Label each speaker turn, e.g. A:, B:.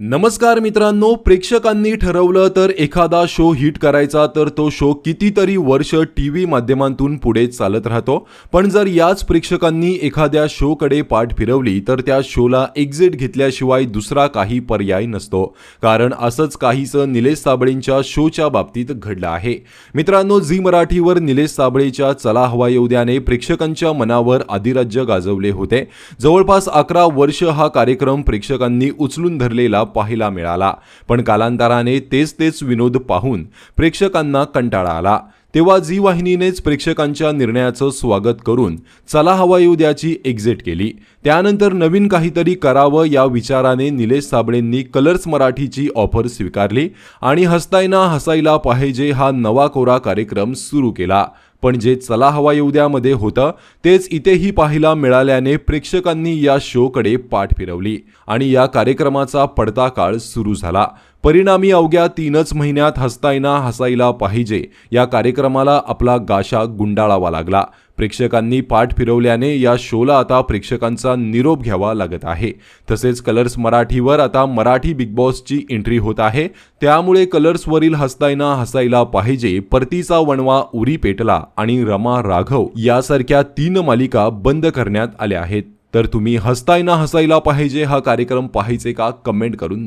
A: नमस्कार मित्रांनो प्रेक्षकांनी ठरवलं तर एखादा शो हिट करायचा तर तो शो कितीतरी वर्ष टी व्ही माध्यमांतून पुढे चालत राहतो. पण जर याच प्रेक्षकांनी एखाद्या शोकडे पाठ फिरवली तर त्या शोला एक्झिट घेतल्याशिवाय दुसरा काही पर्याय नसतो. कारण असंच काहीचं निलेश साबळेंच्या शोच्या बाबतीत घडलं आहे. मित्रांनो झी मराठीवर निलेश साबळेच्या चला हवा येऊ प्रेक्षकांच्या मनावर आधिराज्य गाजवले होते. जवळपास अकरा वर्ष हा कार्यक्रम प्रेक्षकांनी उचलून धरलेला पाहायला मिळाला. पण कालांतराने तेच तेच विनोद पाहून प्रेक्षकांना कंटाळा आला. तेव्हा झी वाहिनीनेच प्रेक्षकांच्या निर्णयाचं स्वागत करून चला हवा येऊ द्याची एक्झिट केली. त्यानंतर नवीन काहीतरी करावं या विचाराने निलेश साबळेंनी कलर्स मराठीची ऑफर स्वीकारली आणि हसतायना हसायला पाहिजे हा नवा कोरा कार्यक्रम सुरू केला. पण जे चला हवा येऊ द्यामध्ये होतं तेच इथेही पाहायला मिळाल्याने प्रेक्षकांनी या शोकडे पाठ फिरवली आणि या कार्यक्रमाचा पडता काळ सुरू झाला. परिणामी अवघ्या तीनच महिन्यात हसतायना हसायला पाहिजे या कार्यक्रमाला आपला गाशा गुंडाळावा लागला. प्रेक्षकांनी पाठ फिरवल्याने या शोला आता प्रेक्षकांचा निरोप घ्यावा लागत आहे. तसेच कलर्स मराठीवर आता मराठी बिग बॉसची एंट्री होत आहे. त्यामुळे कलर्सवरील हसतायना हसायला पाहिजे परतीचा वणवा उरी पेटला आणि रमा राघव यासारख्या तीन मालिका बंद करण्यात आल्या आहेत. तर तुम्ही हसतायना हसायला पाहिजे हा कार्यक्रम पाहायचे का? कमेंट करून नक्की